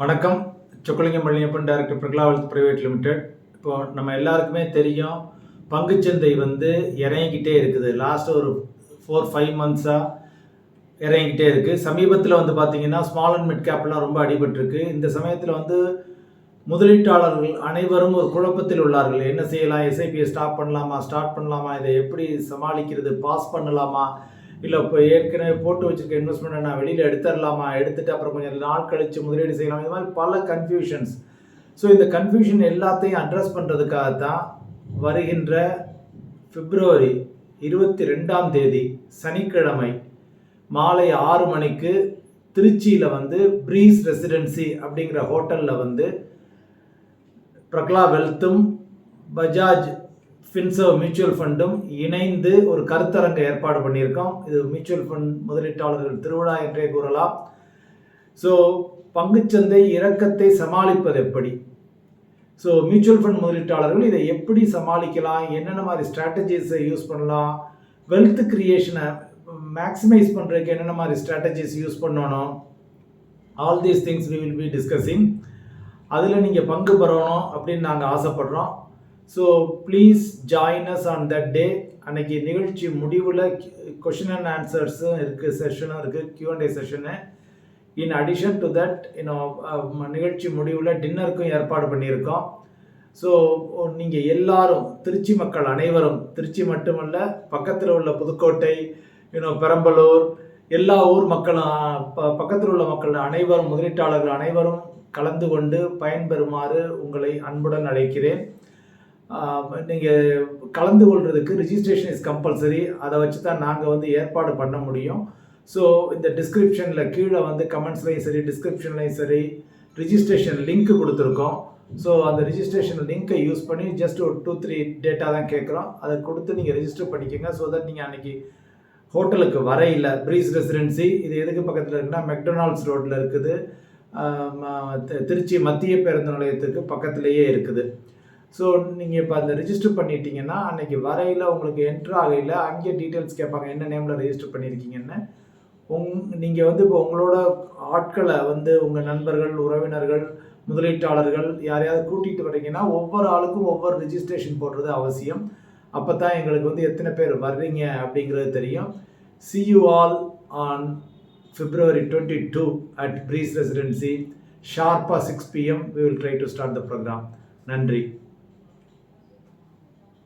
வணக்கம். சொக்கலிங்கம் பழனியப்பன் டைரக்டர் பிரகலாவல் private limited. இப்போ நம்ம எல்லாருக்குமே தெரியும் பங்குச்சந்தை வந்து இறங்கிக்கிட்டே இருக்குது. லாஸ்ட் ஒரு ஃபோர் ஃபைவ் மந்த்ஸாக இறங்கிக்கிட்டே இருக்குது சமீபத்தில் வந்து பார்த்திங்கன்னா ஸ்மால் அண்ட் மிட் கேப்லாம் ரொம்ப அடிபட்டிருக்கு. இந்த சமயத்தில் வந்து முதலீட்டாளர்கள் அனைவரும் ஒரு குழப்பத்தில் உள்ளார்கள். என்ன செய்யலாம்? எஸ்ஐபியை ஸ்டாப் பண்ணலாமா? ஸ்டார்ட் பண்ணலாமா? இதை எப்படி சமாளிக்கிறது? பாஸ் பண்ணலாமா? இல்லை இப்போ ஏற்கனவே போட்டு வச்சிருக்க இன்வெஸ்ட்மெண்ட்டை நான் வெளியில் எடுத்துடலாமா எடுத்துட்டு அப்புறம் கொஞ்சம் நாள் கழித்து முதலீடு செய்யலாம்? இது மாதிரி பல கன்ஃபியூஷன்ஸ் ஸோ இந்த கன்ஃபியூஷன் எல்லாத்தையும் அட்ரஸ் பண்ணுறதுக்காக தான் வருகின்ற பிப்ரவரி இருபத்தி ரெண்டாம் தேதி சனிக்கிழமை மாலை ஆறு மணிக்கு திருச்சியில் வந்து ப்ரீஸ் ரெசிடென்சி அப்படிங்கிற ஹோட்டலில் வந்து பிரக்லா வெல்த்தும் பஜாஜ் ஃபின்சர்வ் மியூச்சுவல் ஃபண்டும் இணைந்து ஒரு கருத்தரங்கை ஏற்பாடு பண்ணியிருக்கோம். இது மியூச்சுவல் ஃபண்ட் முதலீட்டாளர்கள் திருவிழா என்றே கூறலாம். ஸோ பங்குச்சந்தை இறக்கத்தை சமாளிப்பது எப்படி? ஸோ மியூச்சுவல் ஃபண்ட் முதலீட்டாளர்கள் இதை எப்படி சமாளிக்கலாம்? என்னென்ன மாதிரி ஸ்ட்ராட்டஜிஸை யூஸ் பண்ணலாம்? வெல்த் கிரியேஷனை மேக்ஸிமைஸ் பண்ணுறதுக்கு என்னென்ன மாதிரி ஸ்ட்ராட்டஜிஸ் யூஸ் பண்ணணும்? All these things we will be discussing அதில் நீங்கள் பங்கு பெறணும் அப்படின்னு நாங்கள் ஆசைப்படுறோம். So please join us on that day அன்னைக்கு நிகழ்ச்சி முடிவில் கொஷின் அண்ட் ஆன்சர்ஸும் இருக்குது செஷனும் இருக்குது கியூஎன்டே செஷனு இன் அடிஷன் டு தட் இன்னும் நிகழ்ச்சி முடிவில் டின்னருக்கும் ஏற்பாடு பண்ணியிருக்கோம். ஸோ நீங்கள் எல்லாரும் திருச்சி மக்கள் அனைவரும் திருச்சி மட்டுமல்ல பக்கத்தில் உள்ள புதுக்கோட்டை இன்னும் பெரம்பலூர் எல்லா ஊர் மக்களும் ப பக்கத்தில் உள்ள மக்கள் அனைவரும் முதலீட்டாளர்கள் அனைவரும் கலந்து கொண்டு பயன்பெறுமாறு உங்களை அன்புடன் அழைக்கிறேன். நீங்கள் கலந்து கொள்றதுக்கு ரிஜிஸ்ட்ரேஷன் இஸ் கம்பல்சரி அதை வச்சு தான் நாங்கள் வந்து ஏற்பாடு பண்ண முடியும். ஸோ இந்த டிஸ்கிரிப்ஷனில் கீழே வந்து கமெண்ட்ஸ்லையும் சரி டிஸ்கிரிப்ஷன்லையும் சரி ரிஜிஸ்ட்ரேஷன் லிங்க் கொடுத்துருக்கோம். ஸோ அந்த ரிஜிஸ்ட்ரேஷன் லிங்க்கை யூஸ் பண்ணி ஜஸ்ட் ஒரு டூ த்ரீ டேட்டா தான் கேட்குறோம். அதை கொடுத்து நீங்கள் ரெஜிஸ்டர் பண்ணிக்கோங்க ஸோ தட் நீங்கள் அன்றைக்கி ஹோட்டலுக்கு வர இல்லை ப்ரீஸ் ரெசிடென்சி இது எதுக்கு பக்கத்தில் இருக்குன்னா மெக்டொனால்ட்ஸ் ரோட்டில் இருக்குது. திருச்சி மத்திய பேருந்து நிலையத்துக்கு பக்கத்துலேயே இருக்குது. ஸோ நீங்கள் இப்போ அதில் ரிஜிஸ்டர் பண்ணிட்டீங்கன்னா அன்றைக்கி வரையில் உங்களுக்கு என்ட்ரு ஆகையில் அங்கேயே டீட்டெயில்ஸ் கேட்பாங்க என்ன நேமில் ரெஜிஸ்டர் பண்ணியிருக்கீங்கன்னு உங் நீங்கள் வந்து இப்போ உங்களோட ஆட்களை வந்து உங்கள் நண்பர்கள் உறவினர்கள் முதலீட்டாளர்கள் யாரையாவது கூட்டிகிட்டு வரீங்கன்னா ஒவ்வொரு ஆளுக்கும் ஒவ்வொரு ரிஜிஸ்ட்ரேஷன் போடுறது அவசியம். அப்போ தான் எங்களுக்கு வந்து எத்தனை பேர் வர்றீங்க அப்படிங்கிறது தெரியும். See you all on February twenty two at Breeze residency ஷார்ப்பாக six PM we will try to start the programme நன்றி.